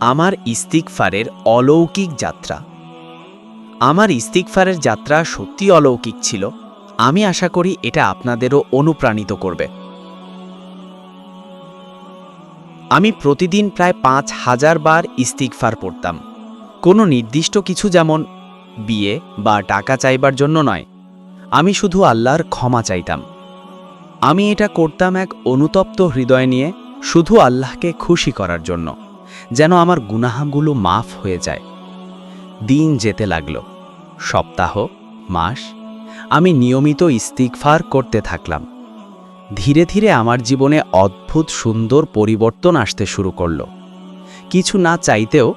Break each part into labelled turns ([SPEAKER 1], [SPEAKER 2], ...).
[SPEAKER 1] আমার ইস্তিকফারের অলৌকিক যাত্রা। আমার ইস্তিকফারের যাত্রা সত্যি অলৌকিক ছিল। আমি আশা করি এটা আপনাদেরও অনুপ্রাণিত করবে। আমি প্রতিদিন প্রায় পাঁচ হাজার বার ইস্তিকফার পড়তাম। কোনো নির্দিষ্ট কিছু যেমন বিয়ে বা টাকা চাইবার জন্য নয়, আমি শুধু আল্লাহর ক্ষমা চাইতাম। আমি এটা করতাম এক অনুতপ্ত হৃদয় নিয়ে, শুধু আল্লাহকে খুশি করার জন্য। যেন আমার গুনাহাগুলো মাফ হয়ে যায়। দিন যেতে লাগল, সপ্তাহ, মাস, আমি নিয়মিত ইস্তিকফার করতে থাকলাম। ধীরে ধীরে আমার জীবনে অদ্ভুত সুন্দর পরিবর্তন আসতে শুরু করল। কিছু না চাইতেও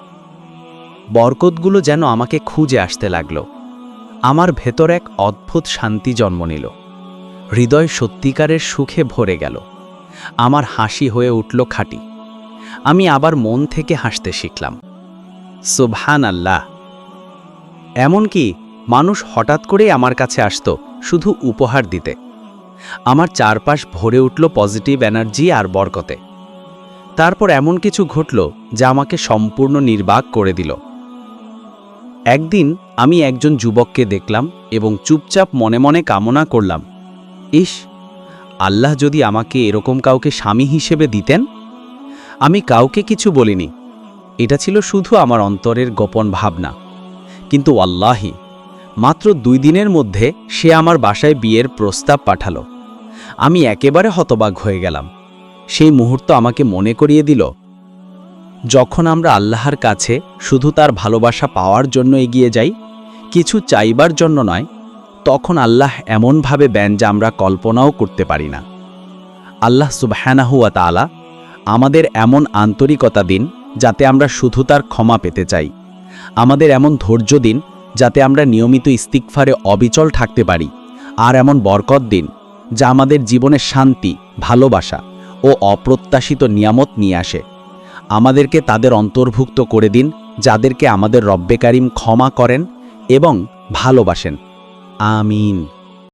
[SPEAKER 1] বরকতগুলো যেন আমাকে খুঁজে আসতে লাগল। আমার ভেতর এক অদ্ভুত শান্তি জন্ম নিল। হৃদয় সত্যিকারের সুখে ভরে গেল। আমার হাসি হয়ে উঠল খাঁটি। আমি আবার মন থেকে হাসতে শিখলাম। সুবহান আল্লাহ এমনকি মানুষ হঠাৎ করেই আমার কাছে আসত, শুধু উপহার দিতে। আমার চারপাশ ভরে উঠল পজিটিভ এনার্জি আর বরকতে। তারপর এমন কিছু ঘটল, যা আমাকে সম্পূর্ণ নির্বাক করে দিল। একদিন আমি একজন যুবককে দেখলাম এবং চুপচাপ মনে মনে কামনা করলাম, ইস, আল্লাহ যদি আমাকে এরকম কাউকে স্বামী হিসেবে দিতেন? আমি কাউকে কিছু বলিনি। এটা ছিল শুধু আমার অন্তরের গোপন ভাবনা। কিন্তু আল্লাহি, মাত্র দুই দিনের মধ্যে সে আমার বাসায় বিয়ের প্রস্তাব পাঠালো। আমি একেবারে হতবাক হয়ে গেলাম। সেই মুহূর্ত আমাকে মনে করিয়ে দিল, যখন আমরা আল্লাহর কাছে শুধু তার ভালোবাসা পাওয়ার জন্য এগিয়ে যাই, কিছু চাইবার জন্য নয়, তখন আল্লাহ এমনভাবে ব্যান যা আমরা কল্পনাও করতে পারি না। আল্লাহ সুবহানাহুয়া তাআলা আমাদের এমন আন্তরিকতা দিন যাতে আমরা শুধু তার ক্ষমা পেতে চাই। আমাদের এমন ধৈর্য দিন যাতে আমরা নিয়মিত ইস্তিকফারে অবিচল থাকতে পারি। আর এমন বরকত দিন যা আমাদের জীবনে শান্তি, ভালোবাসা ও অপ্রত্যাশিত নিয়ামত নিয়ে আসে। আমাদেরকে তাদের অন্তর্ভুক্ত করে দিন যাদেরকে আমাদের রব্বে কারিম ক্ষমা করেন এবং ভালোবাসেন। আমিন।